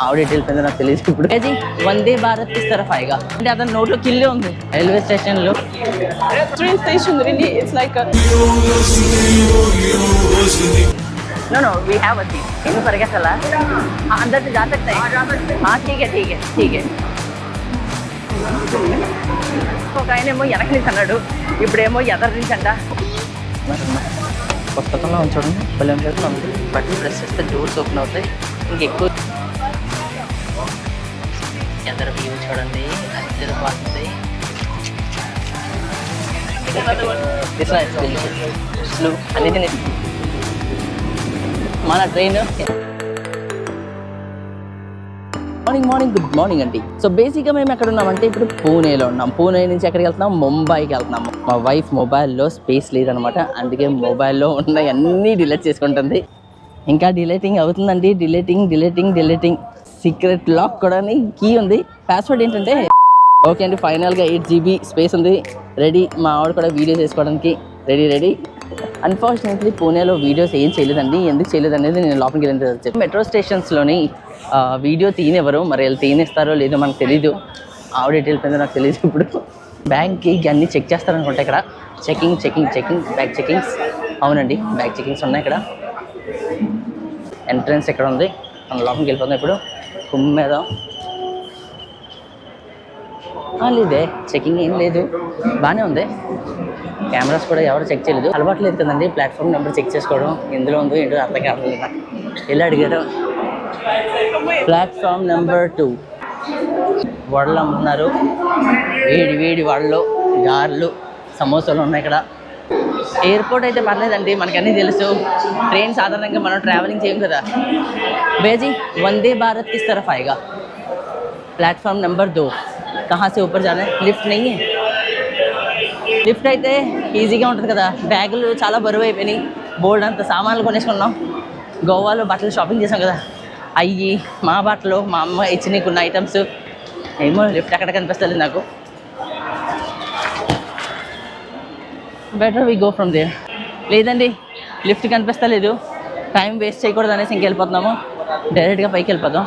ఆవిడ డీటెయిల్స్ ఏందో నాకు తెలియదు ఇప్పుడు అది వందే భారత్ కిస్ తరఫ్ ఆయేగా అంటే అతని నోట్లో కిల్లే ఉంది రైల్వే స్టేషన్లో train station really it's like a no no we have a seat इनको పరిగెత్తాలా हाँ, अंदर से जा सकते हैं हाँ ठीक है ठीक है ठीक है ఒక ఆయనేమో వెనక నుంచి అన్నాడు ఇప్పుడేమో ఎదరి నుంచి అంట పుస్తకంలో చూడండి భలే ఉంటుంది మనకి బట్టలు ప్రెస్ చేస్తే డోర్స్ ఓపెన్ అవుతాయి ఇంకెక్కువ ఎదరు వ్యూ చూడండి. అద్దరు బాగుంది. మన train morning morning good morning అండి. సో బేసిక్గా మేము ఎక్కడ ఉన్నామంటే ఇప్పుడు పూణేలో ఉన్నాం. పూణే నుంచి ఎక్కడికి వెళ్తున్నాం? ముంబైకి వెళ్తున్నాం. మా వైఫ్ మొబైల్లో స్పేస్ లేదనమాట. అందుకే మొబైల్లో ఉన్న అన్నీ డిలీట్ చేసుకుంటుంది. ఇంకా డిలీటింగ్ అవుతుందండి. Deleting deleting deleting secret lock కూడా కీ ఉంది. పాస్వర్డ్ ఏంటంటే ఓకే అండి ఫైనల్గా ఎయిట్ జీబీ స్పేస్ ఉంది. రెడీ మా ఆవిడ కూడా వీడియోస్ వేసుకోవడానికి రెడీ రెడీ. అన్ఫార్చునేట్లీ పూణేలో వీడియోస్ ఏం చేయలేదండి. ఎందుకు చేయలేదు అనేది నేను లోపలికి వెళ్ళిన తర్వాత మెట్రో స్టేషన్స్లోని వీడియో తీయనివ్వరు. మరి వాళ్ళు తీయనిస్తారో లేదో మనకు తెలీదు. ఆవిడ డీటెయిల్స్ ఏందో నాకు తెలియదు ఇప్పుడు. బ్యాగ్కి అన్నీ చెక్ చేస్తారనుకుంటా ఇక్కడ. Checking checking checking bag checkings అవునండి బ్యాగ్ చెకింగ్స్ ఉన్నాయి ఇక్కడ. ఎంట్రన్స్ ఇక్కడ ఉంది? మనం లోపలికి వెళ్ళిపోతాం ఇప్పుడు. కుమ్మేదాం ఆ, లేదే చెకింగ్ ఏం లేదు. బాగానే ఉంది. కెమెరాస్ కూడా ఎవరు చెక్ చేయలేదు. అలవాటు లేదు కదండి ప్లాట్ఫామ్ నెంబర్ చెక్ చేసుకోవడం ఎందులో ఉందో ఏంటో అర్థం కావట్లేదు నాకు. వెళ్ళి అడిగారు. ప్లాట్ఫామ్ నెంబర్ టూ వడలు అమ్ముతున్నారు. వేడి వేడి వడలు గారెలు సమోసాలు ఉన్నాయి ఇక్కడ. ఎయిర్పోర్ట్ అయితే పర్లేదండి మనకన్నీ తెలుసు. ట్రైన్ సాధారణంగా మనం ట్రావెలింగ్ చేయం కదా. బేజీ వందే భారత్ కిస్ తరఫ్ ఆయేగా. ప్లాట్ఫామ్ నెంబర్ దో కహాసే ఊపర్ జానా? లిఫ్ట్ నెయ్యి లిఫ్ట్ అయితే ఈజీగా ఉంటుంది కదా. బ్యాగులు చాలా బరువు అయిపోయినాయి. బోల్డ్ అంత సామాన్లు కొనేసుకున్నాం. గోవాలో బట్టలు షాపింగ్ చేసాం కదా. అయ్యి మా బట్టలు మా అమ్మ ఇచ్చిన కొన్ని ఐటమ్స్ ఏమో లిఫ్ట్ అక్కడ కనిపిస్తుంది నాకు. Better we go from there లేదండి లిఫ్ట్ కనిపిస్తలేదు. టైం వేస్ట్ చేయకూడదు అనేసి ఇంకెళ్ళిపోతున్నాము డైరెక్ట్గా పైకి వెళ్ళిపోదాం.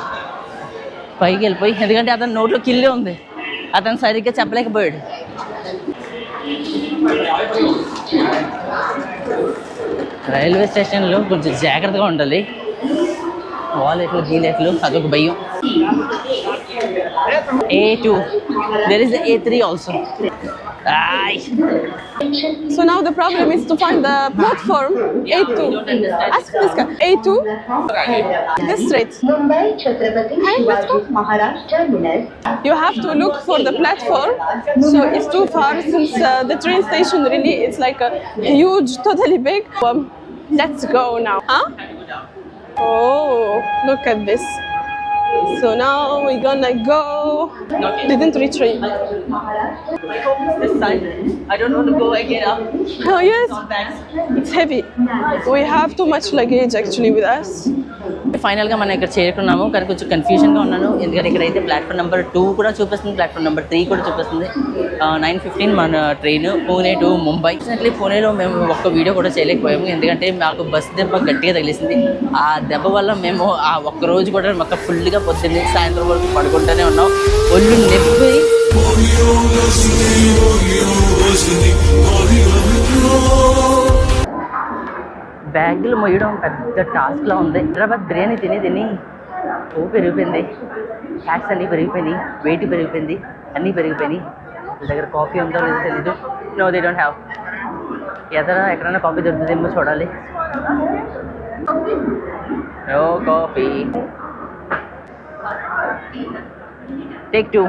పైకి వెళ్ళిపోయి ఎందుకంటే అతని నోట్లో కిల్లే ఉంది. అతను సరిగ్గా చెప్పలేకపోయాడు. రైల్వే స్టేషన్లో కొంచెం జాగ్రత్తగా ఉండాలి. వాలెట్లు గీలెట్లు అదొక భయం. A two there is A three also So now the problem is to find the platform A2. Ask this guy. A2. This street. Mumbai Chhatrapati Shivaji Maharaj Terminal. You have to look for the platform. So it's too far since uh, the train station really it's like a huge, totally big. Um, let's go now. Huh? Oh, look at this. So now we're gonna go didn't retrieve This side, I don't want to go again up. oh yes. It's heavy. We have too much luggage actually with us ఫైనల్గా మనం ఇక్కడ చేరుకున్నాము కానీ కొంచెం కన్ఫ్యూజన్గా ఉన్నాను ఎందుకంటే ఇక్కడ అయితే ప్లాట్ఫామ్ నెంబర్ టూ కూడా చూపిస్తుంది ప్లాట్ఫామ్ నెంబర్ త్రీ కూడా చూపిస్తుంది నైన్ ఫిఫ్టీన్ మన train Pune to Mumbai exactly పూణేలో మేము ఒక్క వీడియో కూడా చేయలేకపోయాము ఎందుకంటే మాకు బస్ దెబ్బ గట్టిగా తగిలిసింది ఆ దెబ్బ వల్ల మేము ఆ ఒక్క రోజు కూడా మాకు ఫుల్గా పొద్దున్నే సాయంత్రం వరకు పడుకుంటూనే ఉన్నాం ఒళ్ళు నొప్పి బ్యాగులు మొయ్యడం పెద్ద టాస్క్లా ఉంది. హైదరాబాద్ బిర్యానీ తిని తిని ఓ పెరిగిపోయింది. ట్యాక్స్ అన్నీ పెరిగిపోయినాయి. వెయిట్ పెరిగిపోయింది. అన్నీ పెరిగిపోయినాయి. వాళ్ళ దగ్గర కాఫీ ఉందో లేదో తెలీదు. నో దే డోంట్ హ్యావ్ ఎదర ఎక్కడైనా కాఫీ దొరుకుతుందేమో చూడాలి. నో కాఫీ టేక్ టూ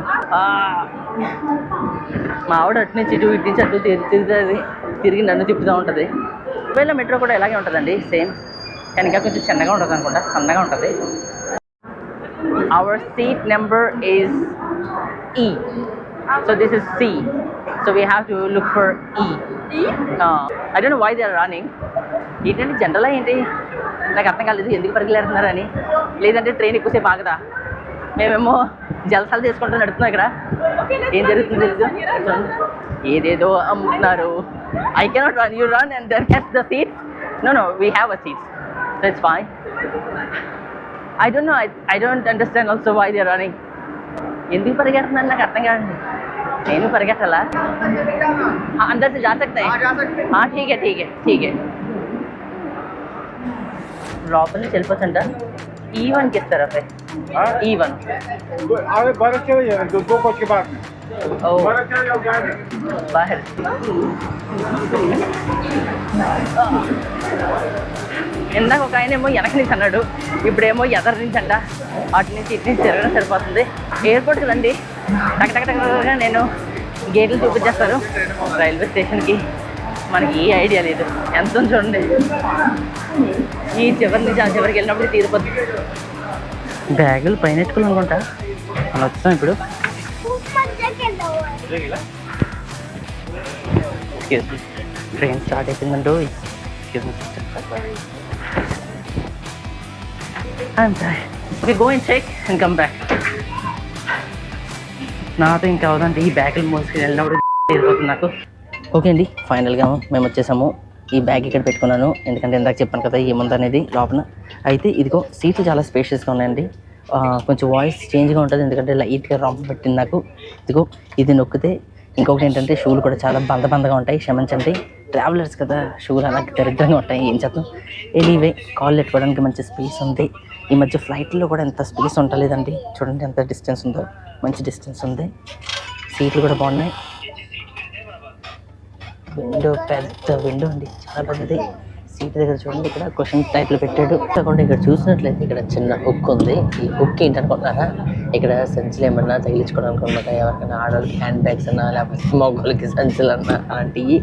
మా ఆవిడ అటు నుంచి ఇటు ఇటు నుంచి అటు తిరిగి తిరుగుతుంది. తిరిగి నన్ను తిప్పుతూ ఉంటుంది. ఒకవేళ మెట్రో కూడా ఇలాగే ఉంటుందండి సేమ్. కానీ ఇంకా కొంచెం చిన్నగా ఉంటుంది అనుకుంటా సన్నగా ఉంటుంది. Our seat number is E so this is C so we have to look for E I don't why they are running ఏంటంటే జనరల్గా ఏంటి? నాకు అర్థం కాలేదు ఎందుకు పరిగెడుతున్నారని లేదంటే ట్రైన్ ఎక్కువసేపు ఆగదా? మేమేమో జలసాలు తీసుకుంటూ నడుస్తున్నాం ఇక్కడ. ఏం జరుగుతుంది తెలీదు ఏదేదో అమ్ముతున్నారు. I cannot run you run and then get the seat no no we have a seat so it's fine I don't know I don't understand also why they running ఎందుకు పరిగెడుతున్నాను నాకు అర్థం కాదండి నేను పరిగెట్టాలా हाँ, अंदर से जा सकते हैं हाँ ठीक है ठीक है ठीक है లోపల నుంచి వెళ్ళిపోతుంట ఈ వన్కి ఇస్తారా ఫై ఈ వన్ अरे बर्फ चले जाए दो दो कोच के बाद में ఓ बर्फ चले जाओ गाड़ी బాహర్ ఇందాక ఒక ఆయన ఏమో వెనక నుంచి అన్నాడు ఇప్పుడేమో ఎదరి నుంచి అంట అటు నుంచి ఇటు నుంచి తిరగడం సరిపోతుంది ఎయిర్పోర్ట్కి రండి టక టక టక టకగా నేను గేట్లు చూపించేస్తారు రైల్వే స్టేషన్కి మనకి ఏ ఐడియా లేదు ఎంత ఉంది చూడండి ఈ చివరి నుంచి ఆ చివరికి వెళ్ళినప్పుడు తీరిపోతుంది బ్యాగులు పైన ఎట్టుకోవాలనుకుంటా మనం వచ్చాం ఇప్పుడు. ట్రైన్ స్టార్ట్ అయిపోయిందండి. Okay go and check and come back నాతో ఇంకా అవదంటే ఈ బ్యాగులు మోసుకుని వెళ్ళినప్పుడు తీరిపోతుంది నాకు. ఓకే అండి ఫైనల్గా మేము వచ్చేసాము. ఈ బ్యాగ్ ఇక్కడ పెట్టుకున్నాను. ఎందుకంటే ఇందాక చెప్పాను కదా ఏముందనేది లోపల. అయితే ఇదిగో సీట్లు చాలా స్పేషియస్గా ఉన్నాయండి. కొంచెం వాయిస్ చేంజ్గా ఉంటుంది ఎందుకంటే లైట్గా రాంప్ పెట్టింది నాకు. ఇదిగో ఇది నొక్కితే ఇంకొకటి ఏంటంటే షూలు కూడా చాలా బంద బందగా ఉంటాయి. క్షమించండి. ట్రావెలర్స్ కదా షూలు అలా దరిద్రంగా ఉంటాయి ఏం చేద్దాం? ఎనీవే కాల్ పెట్టుకోవడానికి మంచి స్పేస్ ఉంది. ఈ మధ్య ఫ్లైట్లో కూడా ఎంత స్పేస్ ఉండలేదండి. చూడండి ఎంత డిస్టెన్స్ ఉందో మంచి డిస్టెన్స్ ఉంది. సీట్లు కూడా బాగున్నాయి. విండో పెద్ద విండో అండి. చాలా పెద్దది. సీట్ దగ్గర చూడండి ఇక్కడ క్వశ్చన్ టైప్లో పెట్టాడు. కాకుండా ఇక్కడ చూసినట్లయితే ఇక్కడ చిన్న హుక్ ఉంది. ఈ హుక్ ఏంటనుకుంటున్నారా? ఇక్కడ సంచులు ఏమన్నా తగిలించుకోవడానికి అనమాట ఎవరికైనా ఆడవాళ్ళకి హ్యాండ్ బ్యాగ్స్ అన్నా లేకపోతే మగవాళ్ళకి సంచులు అన్నా అలాంటివి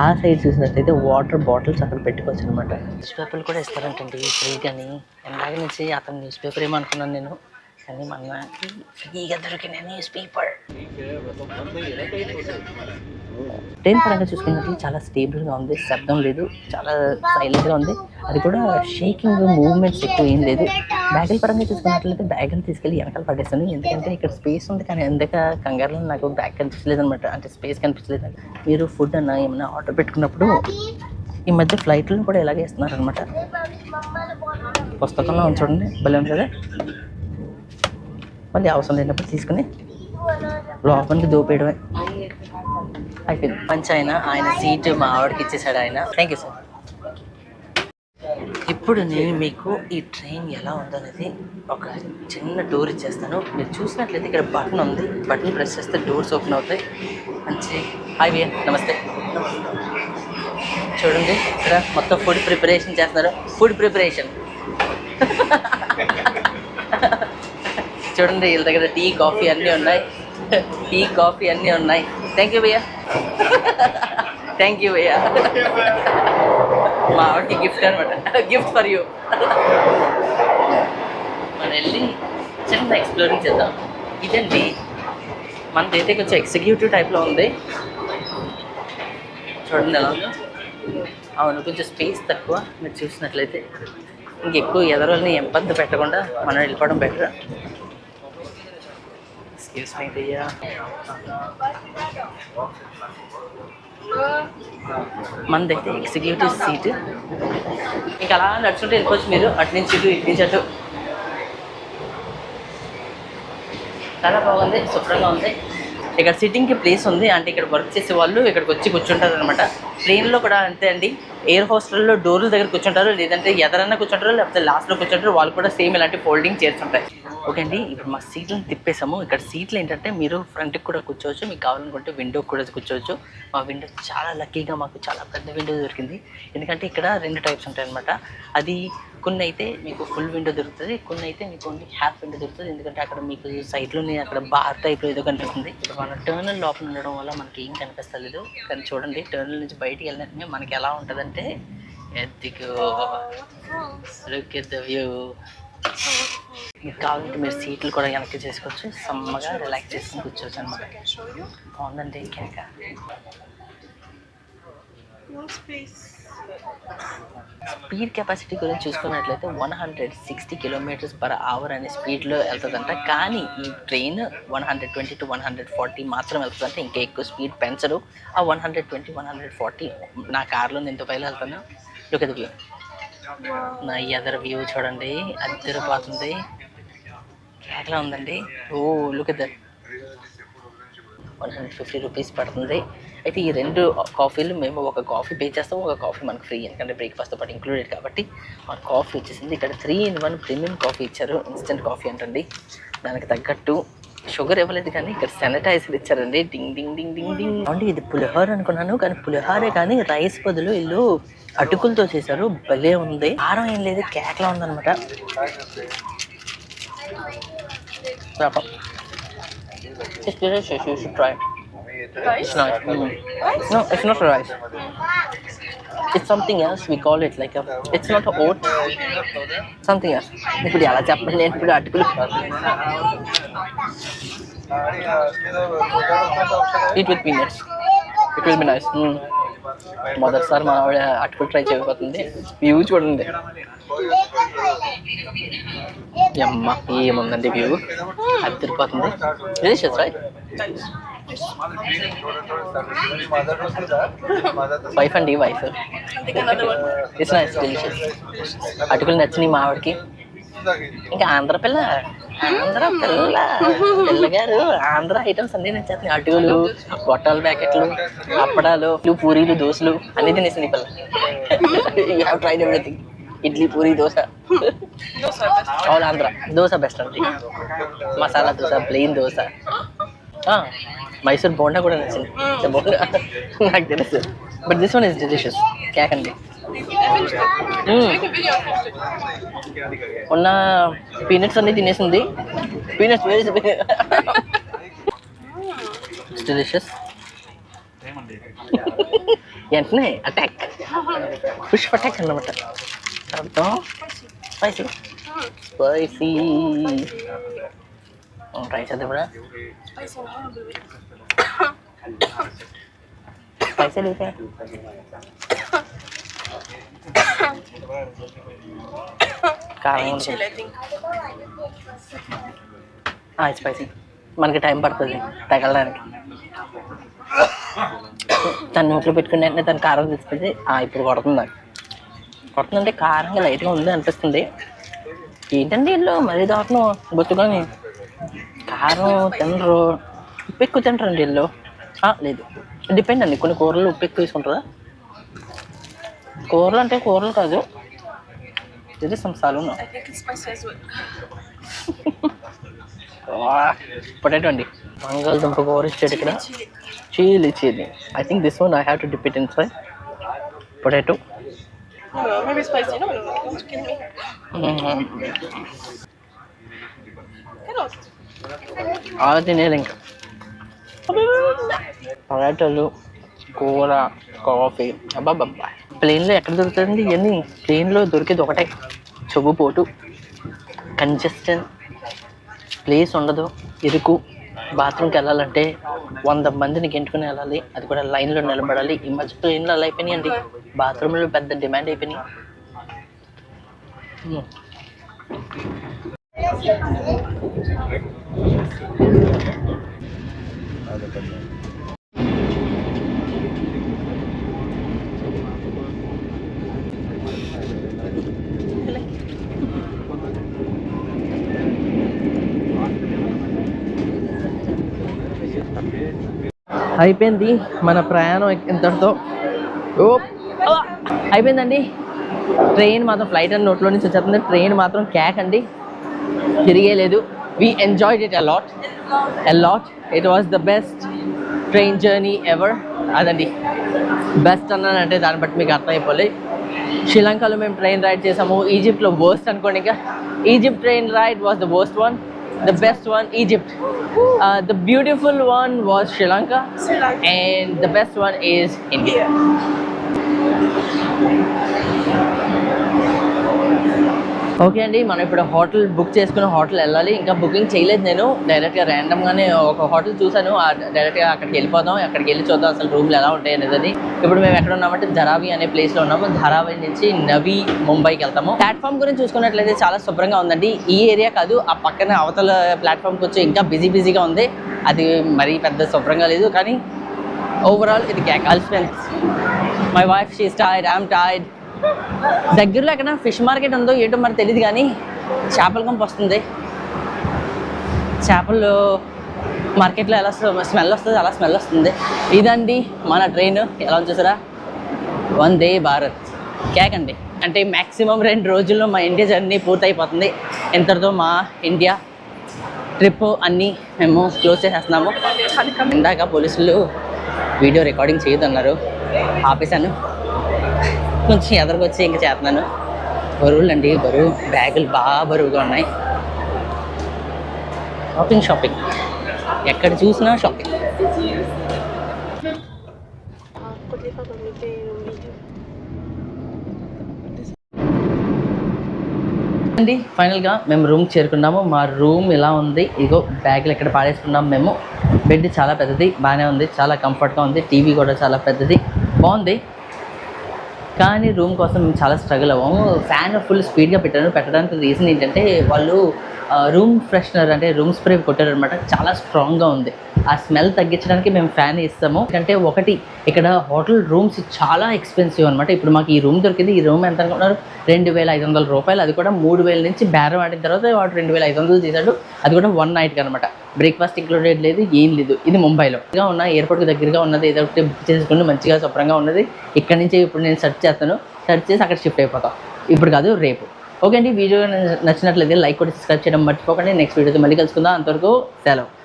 ఆ సైడ్ చూసినట్లయితే వాటర్ బాటిల్స్ అక్కడ పెట్టుకోవచ్చు అనమాట న్యూస్ పేపర్లు కూడా ఇస్తారంటండి ఫ్రీగాని ఎందాక నుంచి అతను న్యూస్ పేపర్ ఏమనుకున్నాను నేను. కానీ మన ఫ్రీగా దొరికిన న్యూస్ పేపర్ ట్రైన్ పరంగా చూసుకున్నట్లు చాలా స్టేబుల్గా ఉంది శబ్దం లేదు చాలా సైలెంట్గా ఉంది. అది కూడా షేకింగ్ మూవ్మెంట్స్ ఎక్కువ ఏం లేదు. బ్యాగుల పరంగా చూసుకున్నట్లయితే బ్యాగులు తీసుకెళ్ళి వెనకాల పడేస్తాను ఎందుకంటే ఇక్కడ స్పేస్ ఉంది కానీ ఎందుక కంగారులో నాకు బ్యాగ్ కనిపించలేదు అనమాట అంటే స్పేస్ కనిపించలేదు మీరు ఫుడ్ అన్న ఏమైనా ఆర్డర్ పెట్టుకున్నప్పుడు ఈ మధ్య ఫ్లైట్లను కూడా ఇలాగే ఇస్తున్నారు అనమాట పుస్తకంలో ఉంది చూడండి. భలే ఉంది కదా? మళ్ళీ అవసరం లేనప్పుడు తీసుకుని లోపలికి దోపేయడమే. అయిపోయింది మంచి ఆయన. ఆయన సీట్ మా ఆవిడకి ఇచ్చేసాడు ఆయన. థ్యాంక్ యూ సార్ ఇప్పుడు నేను మీకు ఈ ట్రైన్ ఎలా ఉందనేది ఒక చిన్న డోర్ ఇచ్చేస్తాను. మీరు చూసినట్లయితే ఇక్కడ బటన్ ఉంది. బటన్ ప్రెస్ చేస్తే డోర్స్ ఓపెన్ అవుతాయి. మంచి హాయ్ వియర్ నమస్తే. చూడండి ఇక్కడ మొత్తం ఫుడ్ ప్రిపరేషన్ చేస్తున్నారు. ఫుడ్ ప్రిపరేషన్ చూడండి వీళ్ళ దగ్గర టీ కాఫీ అన్నీ ఉన్నాయి. టీ కాఫీ అన్నీ ఉన్నాయి. థ్యాంక్ యూ భయ్యా థ్యాంక్ యూ అయ్యా. మా ఆవిడకి గిఫ్ట్ అనమాట గిఫ్ట్ ఫర్ యూ మనం వెళ్ళి చిన్న ఎక్స్ప్లోరింగ్ చేద్దాం. ఇదండి. మనదైతే కొంచెం ఎగ్జిక్యూటివ్ టైప్లో ఉంది. చూడండి ఎలా ఉందో. అవును కొంచెం స్పేస్ తక్కువ. మీరు చూసినట్లయితే. ఇంకెక్కువ ఎదరోల్ని ఇబ్బంది పెట్టకుండా మనం వెళ్ళిపోవడం బెటర్ ఎక్స్క్యూస్ మీ భయ్యా మనదైతే ఎగ్జిక్యూటివ్ సీట్ ఇంకా అలా నడుచుకుంటే వెళ్ళిపోవచ్చు మీరు. అటు నుంచి ఇటు ఇటు నుంచి అటు. చాలా బాగుంది. శుభ్రంగా ఉంది. ఇక్కడ సిట్టింగ్కి ప్లేస్ ఉంది. అంటే ఇక్కడ వర్క్ చేసే వాళ్ళు ఇక్కడికి వచ్చి కూర్చుంటారు అనమాట ట్రైన్లో కూడా అంతే అండి. ఎయిర్ హోస్టల్లో డోర్ల దగ్గర కూర్చుంటారు. లేదంటే ఎదరన్నా కూర్చుంటారు లేకపోతే లాస్ట్లో కూర్చుంటారు. వాళ్ళు కూడా సేమ్ ఇలాంటి ఫోల్డింగ్ చేస్తుంటాయి ఓకే అండి ఇప్పుడు మా సీట్లను తిప్పేసాము ఇక్కడ సీట్లు ఏంటంటే మీరు ఫ్రంట్కి కూడా కూర్చోవచ్చు. మీకు కావాలనుకుంటే విండో కూడా కూర్చోవచ్చు. మా విండో చాలా లక్కీగా మాకు చాలా పెద్ద విండో దొరికింది. ఎందుకంటే ఇక్కడ రెండు టైప్స్ ఉంటాయి అనమాట అది కొన్ని అయితే మీకు ఫుల్ విండో దొరుకుతుంది. కొన్ని అయితే మీకు ఓన్లీ హ్యాఫ్ విండో దొరుకుతుంది. ఎందుకంటే అక్కడ మీకు సైడ్లోనే అక్కడ బార్ టైప్లో ఏదో కనిపిస్తుంది. ఇక్కడ మన టర్నల్ లోపల ఉండడం వల్ల మనకి ఏం కనిపిస్తలేదు. కానీ చూడండి టర్నల్ నుంచి బయటికి వెళ్ళినట్టు మనకి ఎలా ఉంటుందంటే ఎద్దిగో లుక్ ఎట్ ద వ్యూ మీకు కావాలంటే మీరు సీట్లు కూడా వెనక్కి చేసుకోవచ్చు. సమ్మగా రిలాక్స్ చేసుకుని కూర్చోవచ్చు అనమాట బాగుందండి కేక స్పీడ్ కెపాసిటీ గురించి చూసుకున్నట్లయితే one hundred sixty kilometres per hour అనే స్పీడ్లో వెళ్తుందంట. కానీ ఈ train one hundred twenty to one hundred forty మాత్రం వెళ్తుందంటే. ఇంకా ఎక్కువ స్పీడ్ పెంచరు. ఆ one hundred twenty one hundred forty నా కార్లో నేను పైన వెళ్తాను లుక్ వ్యూ నా ఎదర్ వ్యూ చూడండి. అద్దరిపోతుంది. కేకలా ఉందండి. ఓ look that one hundred fifty rupees పడుతుంది. అయితే ఈ రెండు కాఫీలు మేము ఒక కాఫీ పే చేస్తాం ఒక కాఫీ మనకు ఫ్రీ. ఎందుకంటే బ్రేక్ఫాస్ట్తో పాటు ఇంక్లూడెడ్ కాబట్టి మన కాఫీ వచ్చేసింది. ఇక్కడ three in one premium coffee ఇచ్చారు. ఇన్స్టెంట్ కాఫీ అంటండి. దానికి తగ్గట్టు షుగర్ ఇవ్వలేదు కానీ ఇక్కడ శానిటైజర్ ఇచ్చారండి. డింగ్ డింగ్ డింగ్ డింగ్ డింగ్ అంటే ఇది పులిహోర అనుకున్నాను కానీ పులిహోరే కానీ రైస్ బదులు ఇల్లు అటుకులతో చేశారు. భలే ఉంది. కారం ఏం లేదు కేకలా ఉందన్నమాట. Try It's nice. Mm. No, it's not rice. It's something else. We call it like a. It's not a oat. Something else. ఇప్పుడు ఎలా చెప్పండి నేను ఇప్పుడు అటుకులు Eat with peanuts. It will be nice. Mm. మొదటిసారి మా ఆవిడ అటుకులు ట్రై చేయబోతుంది వ్యూ చూడండి అమ్మ ఏముందండి వ్యూ అది తిరిగిపోతుంది రైట్ వైఫ్ అండి వైఫ్ ఇట్స్ నైస్ డెలిషియస్ అటుకులు నచ్చినాయి మా ఆవిడకి. ఇంకా ఆంధ్ర పిల్ల ఆంధ్ర పిల్ల పిల్లగారు ఆంధ్ర ఐటమ్స్ అన్ని నచ్చేస్తున్నాయి. అటుకులు గొట్టాల ప్యాకెట్లు అప్పడాలు పూరీలు దోశలు అన్ని తినేసింది పిల్ల. You have tried everything idli puri dosa. All Andhra. Dosa best అండి. మసాలా దోశ ప్లెయిన్ దోశ. మైసూర్ బోండా కూడా నచ్చింది. బోండా. నాకు తెలుసు. But this one is delicious cake అండి. ఉన్న పీనట్స్ అన్ని తినేసింది. పీనట్స్ డెలిషియస్ వెంటనే అటాక్ ఫిష్ అటాక్ అన్నమాట. అర్థం స్పైసీ స్పైసీ ట్రై చేద్దాం లేక కారం స్పైసీ మనకి టైం పడుతుంది తగలడానికి. తన నోట్లో పెట్టుకుని వెంటనే తన కారం తీసుకుంటే ఇప్పుడు కొడుతుంది కొడుతుందంటే కారంగా లైట్గా ఉంది అనిపిస్తుంది. ఏంటండి వీళ్ళు మరీ దారుణం? బొత్తుకొని కారం తినరు ఉప్పు ఎక్కువ తింటారండి వీళ్ళు లేదు డిపెండ్ అండి కొన్ని కూరలు ఉప్పు ఎక్కువ తీసుకుంటారా కూరలు అంటే కూరలు కాదు ఇది సంసాలు. పొటాటో అండి బంగాళదుంప కూర ఇచ్చాడు ఇక్కడ chilli chilli I think this one I have to dip it in fry potato No, no, maybe spicy. No, no, no. Don't kill me. Cannot. అలా తినేది ఇంకా. పొటాటోలు కూర కాఫీ. అబ్బాబ్బా ప్లేన్లో ఎక్కడ దొరుకుతుంది ఇవన్నీ? ప్లేన్లో దొరికేది ఒకటే. చెవు పోటు కంజెస్టెన్ ప్లేస్ ఉండదు. ఇరుకు. బాత్రూమ్కి వెళ్ళాలంటే వంద మందిని గెంటుకుని వెళ్ళాలి. అది కూడా లైన్లో నిలబడాలి. ఈ మధ్య ప్లేన్లో అలా అయిపోయినాయండి. బాత్రూంలో పెద్ద డిమాండ్ అయిపోయినాయి. అయిపోయింది మన ప్రయాణం ఇంతటితో ఓ! అయిపోయిందండి. ట్రైన్ మాత్రం ఫ్లైట్ అని నోట్లో నుంచి వచ్చేస్తుంది. ట్రైన్ మాత్రం క్యాక్ అండి. తిరిగే లేదు we enjoyed it a lot a lot it was the best train journey ever అదండి. బెస్ట్ అన్నానంటే దాన్ని బట్టి మీకు అర్థమైపోలే. శ్రీలంకలో మేము ట్రైన్ రైడ్ చేసాము. ఈజిప్ట్లో వర్స్ట్ అనుకోండి ఇంకా. Egypt train ride was the worst one the best one Egypt the beautiful one was Sri Lanka Sri Lanka. And the best one is India okay అండి. మనం ఇప్పుడు హోటల్ బుక్ చేసుకున్న హోటల్ వెళ్ళాలి. ఇంకా బుకింగ్ చేయలేదు నేను. డైరెక్ట్గా ర్యాండమ్గానే ఒక హోటల్ చూశాను. డైరెక్ట్గా అక్కడికి వెళ్ళిపోదాం. అక్కడికి వెళ్ళి చూద్దాం అసలు రూమ్లు ఎలా ఉంటాయి అనేది ఇప్పుడు మేము ఎక్కడ ఉన్నామంటే ధరావి అనే ప్లేస్లో ఉన్నాము. ధరావి నుంచి నవి ముంబైకి వెళ్తాము. ప్లాట్ఫామ్ గురించి చూసుకున్నట్లయితే చాలా శుభ్రంగా ఉందండి. ఈ ఏరియా కాదు ఆ పక్కన అవతల ప్లాట్ఫామ్కి వచ్చి ఇంకా బిజీ బిజీగా ఉంది. అది మరీ పెద్ద శుభ్రంగా లేదు. కానీ ఓవరాల్ ఇది cake friends my wife she's tired I'm tired దగ్గరలో ఎక్కడ ఫిష్ మార్కెట్ ఉందో ఏంటో మరి తెలియదు కానీ చేపల కంపు వస్తుంది. చేపలు మార్కెట్లో ఎలా స్మెల్ వస్తుంది అలా స్మెల్ వస్తుంది. ఇదండి మన ట్రైన్ ఎలా ఉంది చూసారా? వందే భారత్. కేక్ అండి. అంటే మ్యాక్సిమం రెండు రోజుల్లో మా ఇండియా జర్నీ పూర్తయిపోతుంది. ఇంతటితో మా ఇండియా ట్రిప్ అన్నీ మేము క్లోజ్ చేసేస్తున్నాము. ఇందాక పోలీసులు వీడియో రికార్డింగ్ చేయొద్దన్నారు ఆపేశాను. కొంచెం ఎదరకొచ్చి ఇంకా చేస్తున్నాను. బరువులు అండి బరువు. బ్యాగులు బాగా బరువుగా ఉన్నాయి. షాపింగ్ షాపింగ్ ఎక్కడ చూసినా షాపింగ్ అండి ఫైనల్గా మేము రూమ్ చేరుకున్నాము. మా రూమ్ ఇలా ఉంది. ఇగో బ్యాగులు ఇక్కడ పాడేసుకున్నాం మేము. బెడ్ చాలా పెద్దది బాగానే ఉంది. చాలా కంఫర్ట్గా ఉంది. టీవీ కూడా చాలా పెద్దది. బాగుంది. కానీ రూమ్ కోసం మేము చాలా స్ట్రగుల్ అవ్వము. ఫ్యాన్ ఫుల్ స్పీడ్గా పెట్టాను పెట్టడానికి రీజన్ ఏంటంటే వాళ్ళు రూమ్ ఫ్రెషనర్ అంటే రూమ్ స్ప్రే కొట్టారనమాట చాలా స్ట్రాంగ్గా ఉంది. ఆ స్మెల్ తగ్గించడానికి మేము ఫ్యాన్ ఇస్తాము అంటే ఒకటి ఇక్కడ హోటల్ రూమ్స్ చాలా ఎక్స్పెన్సివ్ అనమాట ఇప్పుడు మాకు ఈ రూమ్ దొరికింది. ఈ రూమ్ ఎంత అనుకున్నారు రెండు వేల ఐదు వందల రూపాయలు. అది కూడా మూడు వేల నుంచి బేరం ఆడిన తర్వాత వాడు రెండు వేల ఐదు వందలు చేశాడు అది కూడా వన్ నైట్కి అనమాట బ్రేక్ఫాస్ట్ ఇంక్లూడెడ్ లేదు ఏం లేదు. ఇది ముంబైలో. ఇదిగా ఉన్న ఎయిర్పోర్ట్కి దగ్గరగా ఉన్నది ఏదో ఒకటి బుక్ చేసుకుని మంచిగా శుభ్రంగా ఉన్నది. ఇక్కడ నుంచి ఇప్పుడు నేను సెర్చ్ చేస్తాను. సెర్చ్ చేసి అక్కడ షిఫ్ట్ అయిపోతాం. ఇప్పుడు కాదు రేపు. ఓకే అండి వీడియో నచ్చినట్లయితే లైక్ కొట్టి సబ్స్క్రైబ్ చేయడం మర్చిపోకండి. నెక్స్ట్ వీడియోతో మళ్ళీ కలుసుకుందాం. అంతవరకు సెలవు.